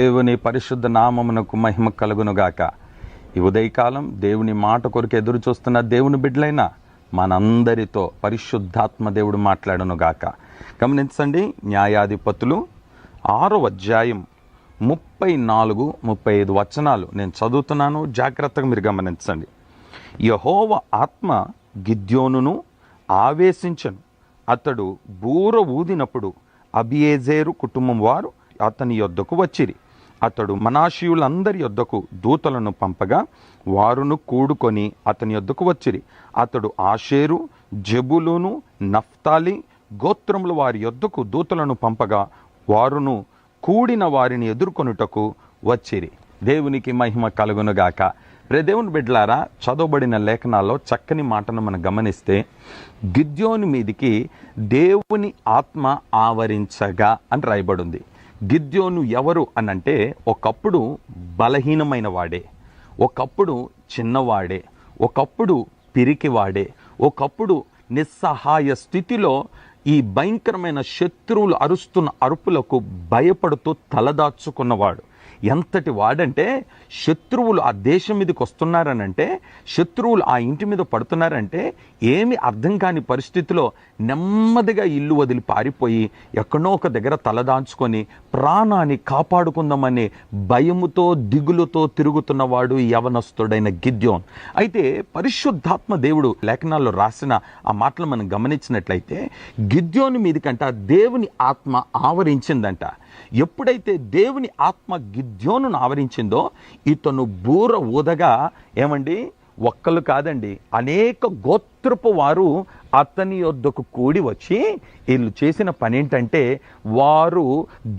దేవుని పరిశుద్ధ నామమునకు మహిమ కలుగునుగాక. ఈ ఉదయకాలం దేవుని మాట కొరకు ఎదురు చూస్తున్న దేవుని బిడ్డలైన మనందరితో పరిశుద్ధాత్మ దేవుడు మాట్లాడునుగాక. గమనించండి న్యాయాధిపతులు ఆరో అధ్యాయం ముప్పై నాలుగు ముప్పై ఐదు వచనాలు నేను చదువుతున్నాను. జాగ్రత్తగా మీరు గమనించండి. యహోవ ఆత్మ గిద్యోనును ఆవేశించను. అతడు బూర ఊదినప్పుడు అబియేజేరు కుటుంబం వారు అతని యొద్దకు వచ్చిరి. అతడు మనాషియులందరి యొద్దకు దూతలను పంపగా వారును కూడుకొని అతని యొద్దకు వచ్చిరి. అతడు ఆషేరు జబులును నఫ్తాలి గోత్రముల వారి యొద్దకు దూతలను పంపగా వారును కూడిన వారిని ఎదుర్కొనుటకు వచ్చిరి. దేవునికి మహిమ కలుగునుగాక. రే దేవుని చదవబడిన లేఖనాల్లో చక్కని మాటను మనం గమనిస్తే గిద్యోని మీదికి దేవుని ఆత్మ ఆవరించగా అని రాయబడింది. గిద్యోను ఎవరు అనంటే ఒకప్పుడు బలహీనమైన వాడే ఒకప్పుడు చిన్నవాడే ఒకప్పుడు పిరికివాడే ఒకప్పుడు నిస్సహాయ స్థితిలో ఈ భయంకరమైన శత్రువులు అరుస్తున్న అరుపులకు భయపడుతూ తలదాచుకున్నవాడు. ఎంతటి వాడంటే శత్రువులు ఆ దేశం మీదకి వస్తున్నారనంటే శత్రువులు ఆ ఇంటి మీద పడుతున్నారంటే ఏమి అర్థం కాని పరిస్థితిలో నెమ్మదిగా ఇల్లు వదిలి పారిపోయి ఎక్కడో ఒక దగ్గర తలదాంచుకొని ప్రాణాన్ని కాపాడుకుందామనే భయముతో దిగులుతో తిరుగుతున్నవాడు యవనస్తుడైన గిద్యోన్. అయితే పరిశుద్ధాత్మ దేవుడు లేఖనాల్లో రాసిన ఆ మాటలు మనం గమనించినట్లయితే గిద్యోని మీదకంట దేవుని ఆత్మ ఆవరించిందంట. ఎప్పుడైతే దేవుని ఆత్మ గిద్యోను ఆవరించిందో ఇతను బూర ఊదగా ఏమండి? ఒక్కలు కాదండి. అనేక గోత్రపు వారు అతని యొద్దకు కూడి వచ్చి వీళ్ళు చేసిన పని ఏంటంటే వారు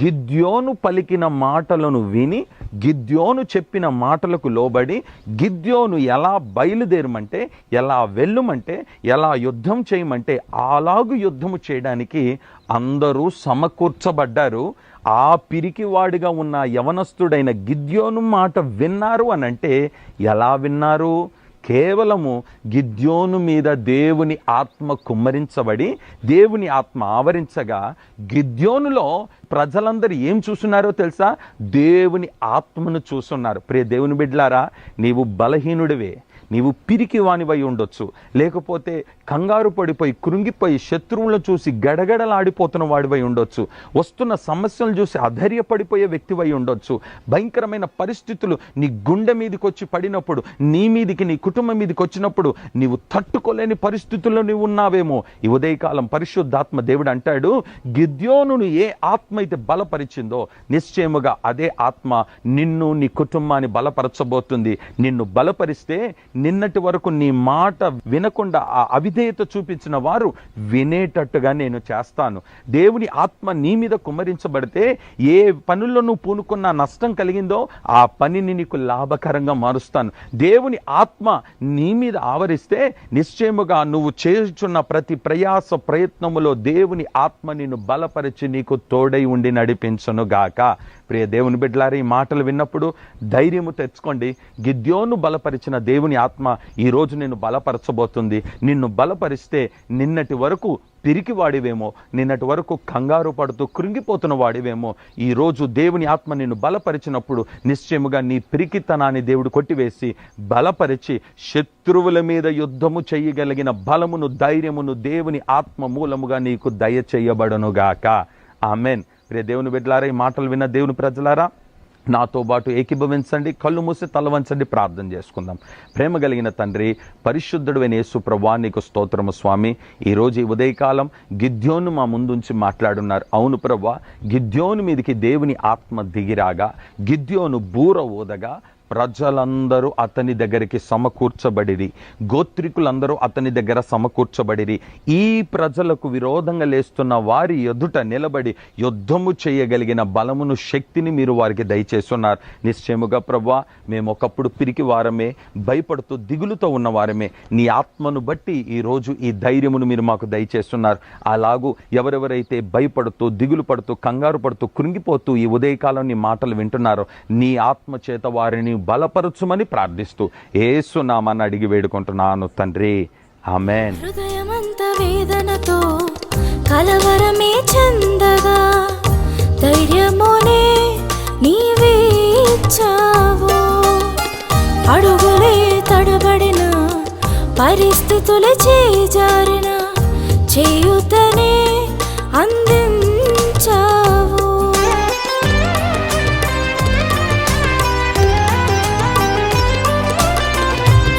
గిద్యోను పలికిన మాటలను విని గిద్యోను చెప్పిన మాటలకు లోబడి గిద్యోను ఎలా బయలుదేరమంటే ఎలా వెళ్ళుమంటే ఎలా యుద్ధం చేయమంటే అలాగు యుద్ధము చేయడానికి అందరూ సమకూర్చబడ్డారు. ఆ పిరికివాడిగా ఉన్న యవనస్తుడైన గిద్యోను మాట విన్నారు అనంటే ఎలా విన్నారు? కేవలము గిద్యోను మీద దేవుని ఆత్మ కుమ్మరించబడి దేవుని ఆత్మ ఆవరించగా గిద్యోనులో ప్రజలందరూ ఏం చూస్తున్నారో తెలుసా? దేవుని ఆత్మను చూస్తున్నారు. ప్రియ దేవుని బిడ్లారా నీవు బలహీనుడివే. నీవు పిరికి వానివై ఉండొచ్చు. లేకపోతే కంగారు పడిపోయి కృంగిపోయి శత్రువులను చూసి గడగడలాడిపోతున్న వాడివై ఉండొచ్చు. వస్తున్న సమస్యలను చూసి అధైర్యపడిపోయే వ్యక్తివై ఉండొచ్చు. భయంకరమైన పరిస్థితులు నీ గుండె మీదకి వచ్చి పడినప్పుడు నీ మీదికి నీ కుటుంబం మీదకి వచ్చినప్పుడు నీవు తట్టుకోలేని పరిస్థితుల్లో నీవు ఉన్నావేమో. ఈ ఉదయకాలం పరిశుద్ధాత్మ దేవుడు అంటాడు గిద్యోనును ఏ ఆత్మ అయితే బలపరిచిందో నిశ్చయముగా అదే ఆత్మ నిన్ను నీ కుటుంబాన్ని బలపరచబోతుంది. నిన్ను బలపరిస్తే నిన్నటి వరకు నీ మాట వినకుండా ఆ అవిధేయత చూపించిన వారు వినేటట్టుగా నేను చేస్తాను. దేవుని ఆత్మ నీ మీద కుమ్మరించబడితే ఏ పనుల్లో నువ్వు పూనుకున్న నష్టం కలిగిందో ఆ పనిని నీకు లాభకరంగా మారుస్తాను. దేవుని ఆత్మ నీ మీద ఆవరిస్తే నిశ్చయముగా నువ్వు చేస్తున్న ప్రతి ప్రయాస ప్రయత్నములో దేవుని ఆత్మ నిన్ను బలపరిచి నీకు తోడై ఉండి నడిపించను గాక. ప్రియ దేవుని బిడ్డలారి ఈ మాటలు విన్నప్పుడు ధైర్యము తెచ్చుకోండి. గిద్యోను బలపరిచిన దేవుని ఆత్మ ఈరోజు నిన్ను బలపరచబోతుంది. నిన్ను బలపరిస్తే నిన్నటి వరకు పిరికి వాడివేమో నిన్నటి వరకు కంగారు పడుతూ కృంగిపోతున్న వాడివేమో. ఈరోజు దేవుని ఆత్మ నిన్ను బలపరిచినప్పుడు నిశ్చయముగా నీ పిరికితనాన్ని దేవుడు కొట్టివేసి బలపరిచి శత్రువుల మీద యుద్ధము చేయగలిగిన బలమును ధైర్యమును దేవుని ఆత్మ మూలముగా నీకు దయచేయబడనుగాక. ఆమెన్. ప్రియ దేవుని బిడ్డలారా ఈ మాటలు విన్న దేవుని ప్రజలారా నాతో పాటు ఏకీభవించండి కళ్ళు మూసి తల వంచండి ప్రార్థన చేసుకుందాం. ప్రేమ కలిగిన తండ్రి పరిశుద్ధుడు యేసు ప్రభా నీకు స్తోత్రము స్వామి. ఈరోజు ఈ ఉదయకాలం గిద్యోను మా ముందుంచి మాట్లాడున్నారు. అవును ప్రభా గిద్యోను మీదికి దేవుని ఆత్మ దిగిరాగా గిద్యోను బూర ఊదగా ప్రజలందరూ అతని దగ్గరికి సమకూర్చబడిరి. గోత్రికులందరూ అతని దగ్గర సమకూర్చబడిరి. ఈ ప్రజలకు విరోధంగా లేస్తున్న వారి ఎదుట నిలబడి యుద్ధము చేయగలిగిన బలమును శక్తిని మీరు వారికి దయచేస్తున్నారు. నిశ్చయముగా ప్రభా మేము ఒకప్పుడు పిరికి వారమే భయపడుతూ దిగులుతో ఉన్న వారమే. నీ ఆత్మను బట్టి ఈరోజు ఈ ధైర్యమును మీరు మాకు దయచేస్తున్నారు. అలాగూ ఎవరెవరైతే భయపడుతూ దిగులు పడుతూ కంగారు పడుతూ కృంగిపోతూ ఈ ఉదయకాలం నీ మాటలు వింటున్నారో నీ ఆత్మ చేత వారిని బలపరచుమని ప్రార్థిస్తూ ఏసునామాన్ని అడిగి వేడుకుంటున్నాను తండ్రి. ఆమెన్. హృదయమంత వేదనతో కలవరమే చందగా ధైర్యమునే నీవే ఇచ్చావు. అడుగులే తడబడిన పరిస్థితులే చేజారిన చేయుతనే అందించా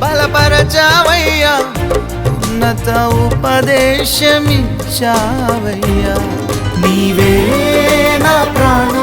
బలపరచావయ్యా. ఉన్నత ఉపదేశమిచ్చావయ్యా. నీవే నా ప్రాణ